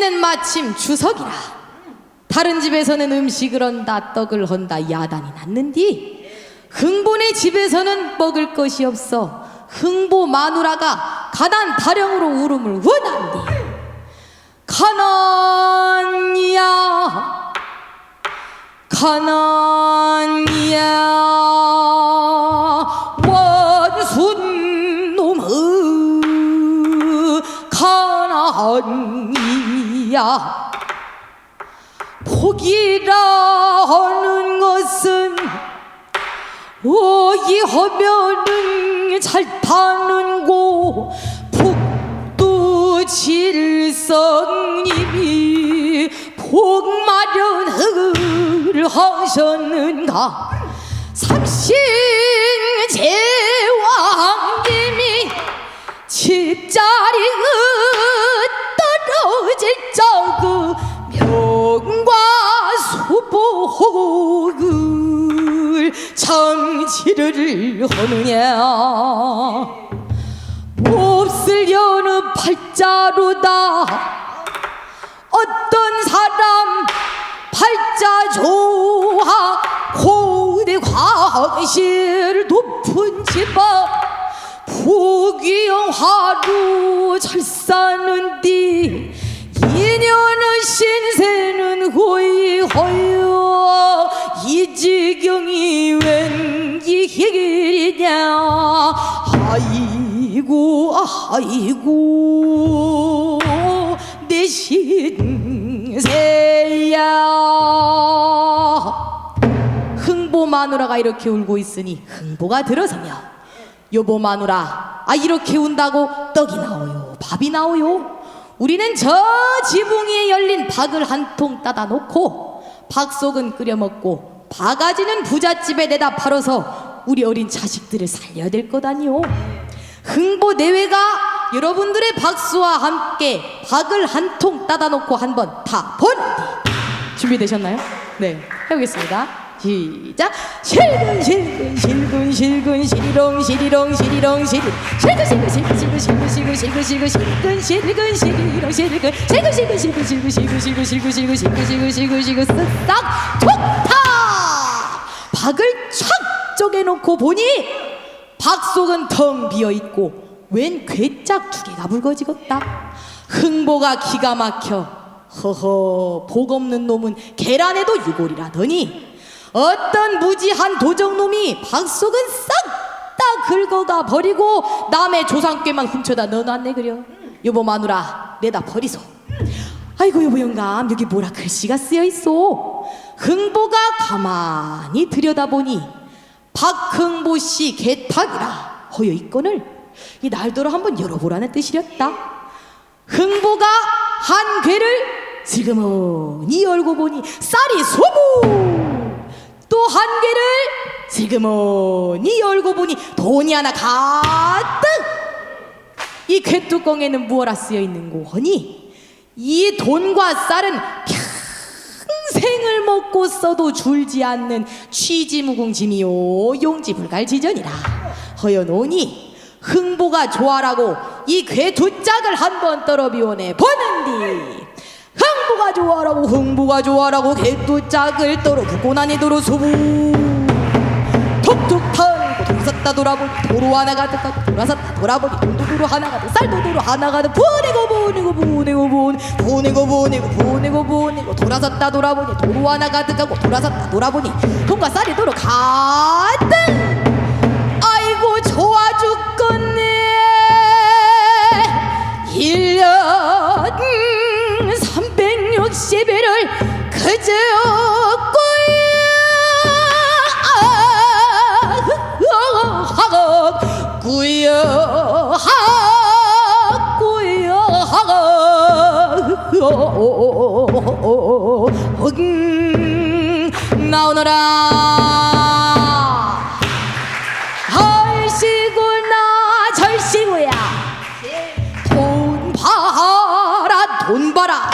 내일은 마침 추석이라. 다른 집에서는 음식을 한다 떡을 한다 야단이 났는디? 흥보네 집에서는 먹을 것이 없어. 흥보 마누라가 가난 타령으로 울음을 원한디. 가난이야. 가난이야. 원순 놈의 가난 이야. 복이라 하는 것은 어기하면은 잘 타는 고 복도 질성님이 복 마련을 하셨는가? 삼신 제왕님이 집자리가 떨어 질 적그 명과 수복을 장치를 하느냐? 몹쓸 여느 팔자로다. 어떤 사람 팔자 좋아 고대 과실 높은 집안 부귀영 하루 잘 사는 디 이 지경이 왠기 길이냐 아이고 아이고 내 신세야. 흥보 마누라가 이렇게 울고 있으니 흥보가 들어서며 여보 마누라 아 이렇게 운다고 떡이 나오요 밥이 나오요. 우리는 저 지붕 위에 열린 박을 한 통 따다 놓고 박 속은 끓여 먹고 바가지는 부잣집에 내다 팔아서 우리 어린 자식들을 살려야 될것 아니오 흥보 내외가 여러분들의 박수와 함께 박을 한 통 따다 놓고 한 번 다 보는디 준비되셨나요? 네, 해보겠습니다. 시작. 실근 실근 실근 실근 시리롱 시리롱 시리롱 시리 실근 실근 실근 실근 실근 실근 실근 실근 실근 실근 시리롱 실근 실근 실근 실근 실근 실근 실근 실근 실근 실근 실근 실근 실근 쓱싹 좋다. 박을 촥 쪼개놓고 보니 박 속은 텅 비어 있고 웬 괴짝 두 개가 불거지겠다. 흥보가 기가 막혀 허허 복 없는 놈은 계란에도 유골이라더니 어떤 무지한 도적놈이 박 속은 싹 다 긁어가 버리고 남의 조상께만 훔쳐다 넣어놨네 그려. 여보 마누라 내다 버리소. 아이고 여보 영감 여기 뭐라 글씨가 쓰여 있어 흥보가 가만히 들여다보니 박흥보 씨 개탁이라 허여 이 건을 이 날도로 한번 열어보라는 뜻이렸다. 흥보가 한 괴를 슬그머니 열고 보니 쌀이 소부 또 한 괴를 슬그머니 열고 보니 돈이 하나 가득 이 괴뚜껑에는 무엇라 쓰여 있는 고 하니 이 돈과 쌀은 평 생을 먹고 써도 줄지 않는 취지무궁짐이요. 용지불갈지전이라. 허여노니 흥보가 좋아라고 이 괴두 짝을 한번 떨어비워내 보는디. 흥보가 좋아라고 흥보가 좋아라고 괴두 짝을 떨어붙고 나니 도로 소부. 톡톡 돌아섰다 돌아보니 도로 하나 가 득하고 돌아섰다 돌아보니 돈도 도로 하나 가 득 쌀도 도로 하나 가 득. 보내고 보내고 보내고 보내 보내고 보내고 보내고 보내고 돌아섰다 돌아보니 도로 하나 가 득하고 돌아섰다 돌아보니 돈과 쌀이 도로 가 꾸여 나오너라. 얼씨구나 절씨구야. 돈 봐라 돈 봐라.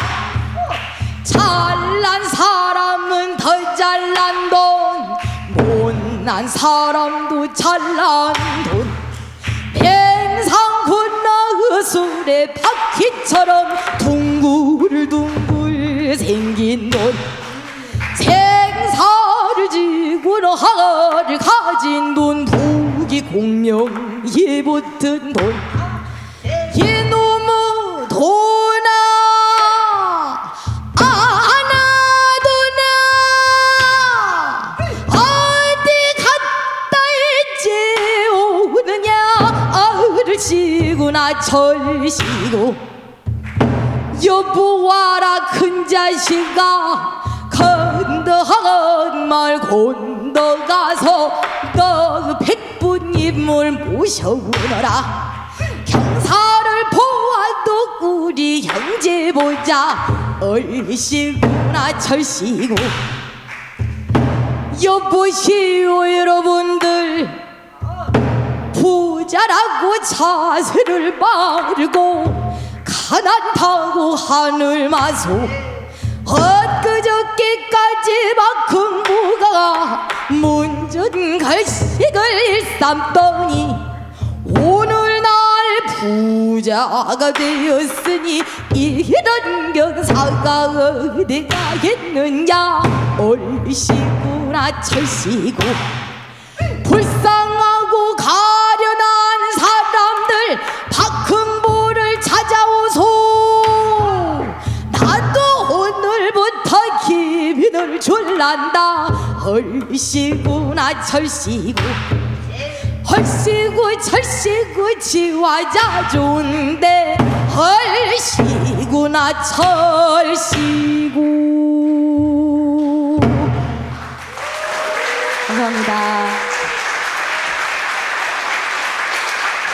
잘난 사람은 더 잘난 돈. 못난 사람도 잘난 돈. 맹상군나 의술의 바퀴처럼 둥구를 둥 생긴 돈. 생사를 지구로 하를 가진 돈. 부귀 공명에 붙은 돈. 이놈의 돈아 아나도나 어디 갔다 일지 오느냐. 아르시구나 절시고 여보 와라 큰 자식아 건너한 말 건너가서 너 백분님을 모셔오너라. 경사를 보아도 우리 형제 보자. 얼씨구나 철씨고 여보시오 여러분들. 부자라고 자세를 바르고 가난다고 하늘 마소. 엊그저께까지 박흥부가 문전 갈식을 일삼더니 오늘날 부자가 되었으니 이런 경사가 어디 가겠느냐. 얼씨구나 철씨고 줄란다. 헐시구나 철시고 헐시구 철시구 지화자 좋은데 헐시구나 철시